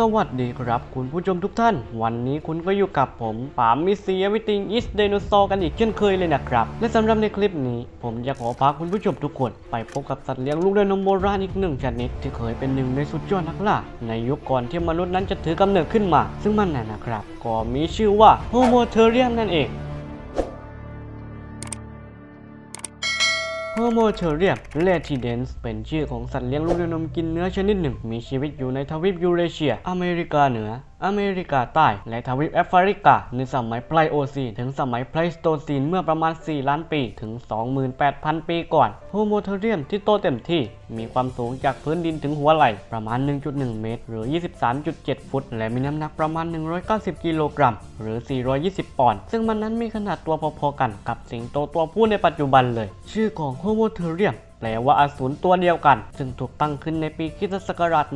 สวัสดีครับคุณผู้ชมทุกท่าน วันนี้คุณก็อยู่กับผมปามมิสซีวิติงอิสเดโนซอกันอีกเช่นเคยเลยนะครับ และสำหรับในคลิปนี้ ผมจะขอพาคุณผู้ชมทุกคน ไปพบกับสัตว์เลี้ยงลูกด้วยนมโบราณอีกหนึ่งชนิด ที่เคยเป็นหนึ่งในสุดยอดนักล่าในยุคก่อนที่มนุษย์นั้นจะถือกำเนิดขึ้นมา ซึ่งมันน่ะนะครับ ก็มีชื่อว่าโฮโมเทเรียมนั่นเอง โฮโมเทเรียมเลติเดนส์เป็นชื่อของสัตว์เลี้ยงลูกด้วยนมกินเนื้อชนิดหนึ่ง มีชีวิตอยู่ในทวีปยูเรเชีย อเมริกาเหนือ อเมริกาใต้ และทวีปแอฟริกา ในสมัยไพลโอซีนถึงสมัยไพลสโตซีนเมื่อประมาณ 4 ล้านปีถึง 28,000 ปีก่อนโฮโมเทเรียมที่โตเต็มที่มีความสูงจากพื้นดินถึงหัวไหล่ประมาณ 1.1 เมตร หรือ 23.7 ฟุต และมีน้ำหนักประมาณ 190 กิโลกรัม หรือ 420 ปอนด์ ซึ่งมันนั้นมีขนาดตัวพอๆกันกับสิงโตตัวผู้ในปัจจุบันเลย ชื่อของโฮโมเทเรียม แปลว่าอสูรตัวเดียวกัน ซึ่งถูกตั้งขึ้นในปีคริสตศักราช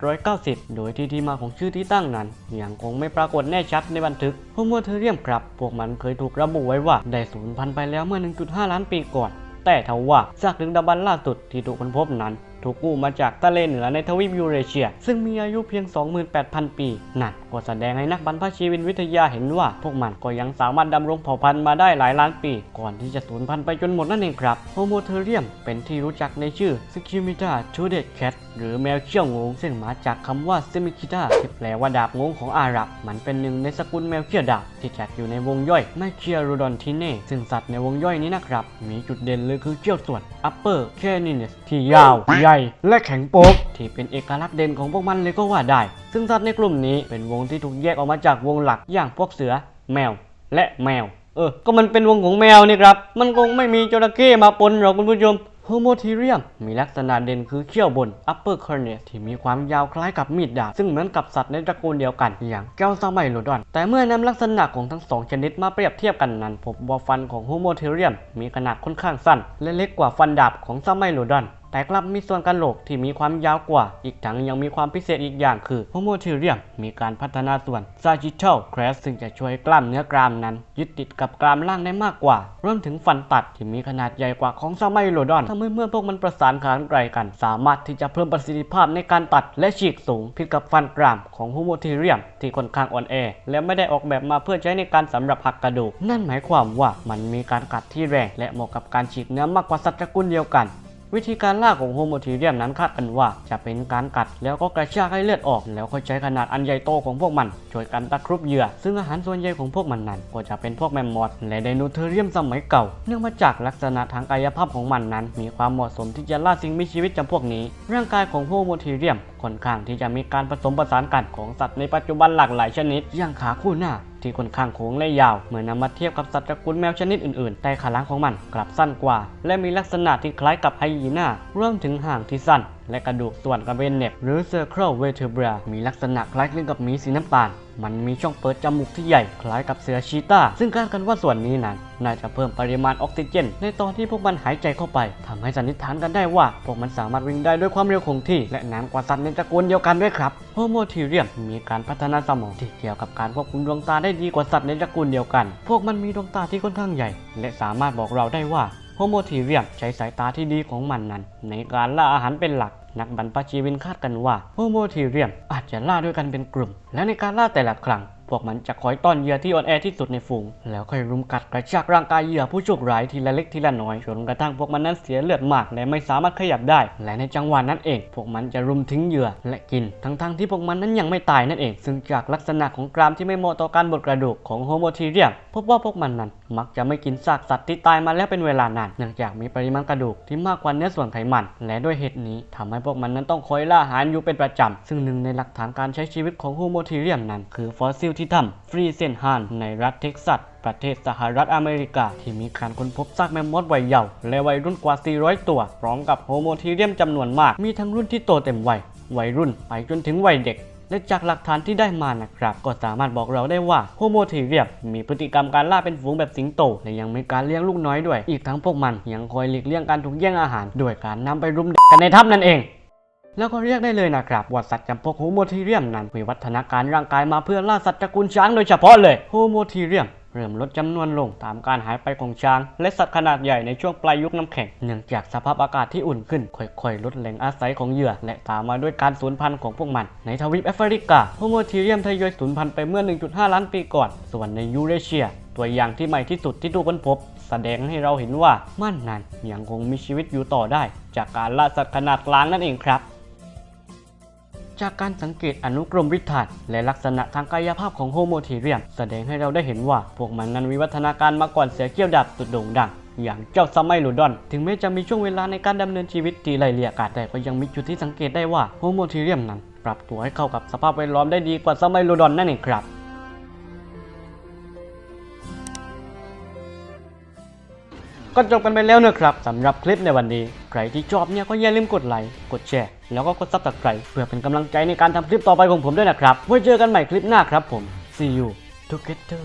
1890 โดยที่ที่มาของชื่อที่ตั้งนั้นยังคงไม่ปรากฏแน่ชัดในบันทึกโฮโมเทเรียมครับ พวกมันเคยถูกระบุไว้ว่าได้สูญพันธุ์ไปแล้วเมื่อ 1.5 ล้านปีก่อน แต่ทว่าซากดึงดำบรรล่าสุดที่ถูกค้นพบนั้น ถูกกู้มาจากทะเลเหนือในทวีปยูเรเชีย ซึ่งมีอายุเพียง 28,000 ปีนั่นก็แสดงให้นักบรรพชีวินวิทยาเห็นว่า พวกมันก็ยังสามารถดำรงเผ่าพันธุ์มาได้หลายล้านปี ก่อนที่จะสูญพันธุ์ไปจนหมดนั่นเองครับโฮโมเทเรียมเป็นที่รู้จักในชื่อ s k i m i t a t u d e d Cat หรือแมวเขี้ยวงงซึ่งมาจากคำว่า s e m i k i t a ที่แปลว่าดาบงงของอาหรับ มันเป็นหนึ่งในสกุลแมวเขี้ยวดาบที่จัดอยู่ในวงย่อยไมเคียรูดอนทิเน่ซึ่งสัตว์ในวงย่อยนี้นะครับ มีจุดเด่นเลยคือเขี้ยวส่วน upper canines ที่ยาวใหญ่และแข็งโป๊กที่เป็นเอกลักษณ์เด่นของพวกมันเลยก็ว่าได้ ซึ่งสัตว์ในกลุ่มนี้เป็นวงที่ถูกแยกออกมาจากวงหลักอย่างพวกเสือ แมว และแมว เออ ก็มันเป็นวงของแมวนี่ครับ มันคงไม่มีจระเข้มาปนหรอกคุณผู้ชมโฮโมทีเรียมมีลักษณะเด่นคือเขี้ยวบน upper cornea ที่มีความยาวคล้ายกับมีดดาบ ซึ่งเหมือนกับสัตว์ในตระกูลเดียวกัน อย่างแก้วซาไมโลดอน แต่เมื่อนำลักษณะของทั้งสองชนิดมาเปรียบเทียบกันนั้นพบว่าฟันของโฮโมทีเรียมมีขนาดค่อนข้างสั้น และเล็กกว่าฟันดาบของซาไมโลดอน แต่กลับมีส่วนกระโหลกที่มีความยาวกว่า อีกทั้งยังมีความพิเศษอีกอย่างคือโฮโมทีเรียมมีการพัฒนาส่วน sagittal crest ซึ่งจะช่วยกล้ามเนื้อกรามนั้น ยึดติดกับกรามล่างได้มากกว่า รวมถึงฟันตัดที่มีขนาดใหญ่กว่าของซาไมโลดอนทำให้เมื่อพวกมันประสานขานไกลกัน สามารถที่จะเพิ่มประสิทธิภาพในการตัดและฉีกสูงผิดกับฟันกรามของโฮโมทีเรียมที่ค่อนข้างอ่อนแอและไม่ได้ออกแบบมาเพื่อใช้ในการสำหรับหักกระดูก นั่นหมายความว่ามันมีการกัดที่แรงและเหมาะกับการฉีกเนื้อมากกว่าสัตว์ตระกูลเดียวกัน วิธีการล่าของโฮโมทีเรียมนั้นคาดกันว่า จะเป็นการกัดแล้วก็กระชากให้เลือดออก แล้วก็ใช้ขนาดอันใหญ่โตของพวกมันช่วยกันตะครุบเหยื่อ ซึ่งอาหารส่วนใหญ่ของพวกมันนั้น ก็จะเป็นพวกแมมมอสและไดโนเทเรียมสมัยเก่า เนื่องมาจากลักษณะทางกายภาพของมันนั้น มีความเหมาะสมที่จะล่าสิ่งมีชีวิตจำพวกนี้ ร่างกายของโฮโมทีเรียมค่อนข้างที่จะมีการผสมผสานกันของสัตว์ในปัจจุบันหลากหลายชนิด อย่างขาคู่หน้า ที่ค่อนข้างโค้งและยาว เมื่อนำมาเทียบกับสัตว์ตระกูลแมวชนิดอื่นๆ แต่ขาหลังของมันกลับสั้นกว่า และมีลักษณะที่คล้ายกับไฮยีน่ารวมถึงห่างที่สั้น และกระดูกส่วนกระเบนเน็บหรือ Circle Vertebra มีลักษณะคล้ายคลึงกับหมีสีน้ำตาล มันมีช่องเปิดจมูกที่ใหญ่ คล้ายกับเสือชีตาซึ่งคาดกันว่าส่วนนี้นั้นน่าจะเพิ่มปริมาณออกซิเจน ในตอนที่พวกมันหายใจเข้าไปทำให้สันนิษฐานกันได้ว่า พวกมันสามารถวิ่งได้ด้วยความเร็วคงที่ และนานกว่าสัตว์ในตระกูลเดียวกันด้วยครับโฮโมทีเรียมมีการพัฒนาสมองที่เกี่ยวกับการควบคุมดวงตาได้ดีกว่าสัตว์ในตระกูลเดียวกัน พวกมันมีดวงตาที่ค่อนข้างใหญ่ และสามารถบอกเราได้ว่า โฮโมทีเรียมใช้สายตาที่ดีของมันนั้น ในการล่าอาหารเป็นหลัก นักบรรพชีวินคาดกันว่าโฮโมทีเรียมอาจจะล่าด้วยกันเป็นกลุ่ม และในการล่าแต่ละครั้งพวกมันจะคอยต้อนเหยื่อที่อ่อนแอที่สุดในฝูง แล้วค่อยรุมกัดกระชากร่างกายเหยื่อผู้โชคร้ายทีละเล็กทีละน้อยจนกระทั่งพวกมันนั้นเสียเลือดมากและไม่สามารถขยับได้ และในจังหวะนั้นเอง พวกมันจะรุมทิ้งเหยื่อและกิน ทั้งๆที่พวกมันนั้นยังไม่ตายนั่นเอง ซึ่งจากลักษณะของกรามที่ไม่เหมาะต่อการบดกระดูกของโฮโมทีเรียมพบว่าพวกมันนั้นมักจะไม่กินซากสัตว์ที่ตายมาแล้วเป็นเวลานาน เนื่องจากมีปริมาณกระดูกที่มากกว่าเนื้อส่วนไขมัน และด้วยเหตุนี้ทำให้พวกมันนั้นต้องคอยล่าอาหารอยู่เป็นประจำ ซึ่งหนึ่งในหลักฐานการใช้ชีวิตของโฮโมทีเรียมนั้น คือฟอสซิลที่ถ้ำฟรีเซนฮานในรัฐเท็กซัสประเทศสหรัฐอเมริกา ที่มีการค้นพบซากแมมมอสวัยเยาว์และวัยรุ่นกว่า 400 ตัว พร้อมกับโฮโมทีเรียมจำนวนมาก มีทั้งรุ่นที่โตเต็มวัยวัยรุ่นไปจนถึงวัยเด็ก และจากหลักฐานที่ได้มานะครับ ก็สามารถบอกเราได้ว่าโฮโมทีเรียมมีพฤติกรรมการล่าเป็นฝูงแบบสิงโตและยังมีการเลี้ยงลูกน้อยด้วย อีกทั้งพวกมันยังคอยหลีกเลี่ยงการถูกแย่งอาหารด้วยการนำไปรุมกกันในถ้ำนั่นเองแล้วก็เรียกได้เลยนะครับว่าสัตว์จำพวกโฮโมทีเรียมนั้นวิวัฒนาการร่างกายมาเพื่อล่าสัตว์ตระกูลช้างโดยเฉพาะเลยโฮโมทีเรียม เริ่มลดจำนวนลงตามการหายไปของช้าง และสัตว์ขนาดใหญ่ในช่วงปลายยุคน้ำแข็ง เนื่องจากสภาพอากาศที่อุ่นขึ้น ค่อยๆ ลดแหล่งอาศัยของเหยื่อ และตามมาด้วยการสูญพันธุ์ของพวกมัน ในทวีปแอฟริกาโฮโมทีเรียมทยอยสูญพันธุ์ไปเมื่อ 1.5 ล้านปีก่อน ส่วนในยูเรเชีย ตัวอย่างที่ใหม่ที่สุดที่ถูกค้นพบ แสดงให้เราเห็นว่ามันนั้นยังคงมีชีวิตอยู่ต่อได้ จากการล่าสัตว์ขนาดกลางนั่นเองครับ จากการสังเกตอนุกรมวิถัดและลักษณะทางกายภาพของโฮโมเทเรียม แสดงให้เราได้เห็นว่า พวกมันนั้นวิวัฒนาการมาก่อนเสือเกี้ยวดาบสุดโด่งดังอย่างเจ้าซัมไมลูดอน ถึงแม้จะมีช่วงเวลาในการดำเนินชีวิตที่ไร้เลี่ยกาศแต่ก็ยังมีจุดที่สังเกตได้ว่าโฮโมเทเรียมนั้น ปรับตัวให้เข้ากับสภาพแวดล้อมได้ดีกว่าซัมไมลูดอนนั่นเองครับ ก็จบกันไปแล้วนะครับสำหรับคลิปในวันนี้ ใครที่ชอบเนี่ยก็อย่าลืมกดไลค์กดแชร์แล้วก็กดซับสไครต์เพื่อเป็นกำลังใจในการทำคลิปต่อไปของผมด้วยนะครับไว้เจอกันใหม่คลิปหน้าครับผม see you together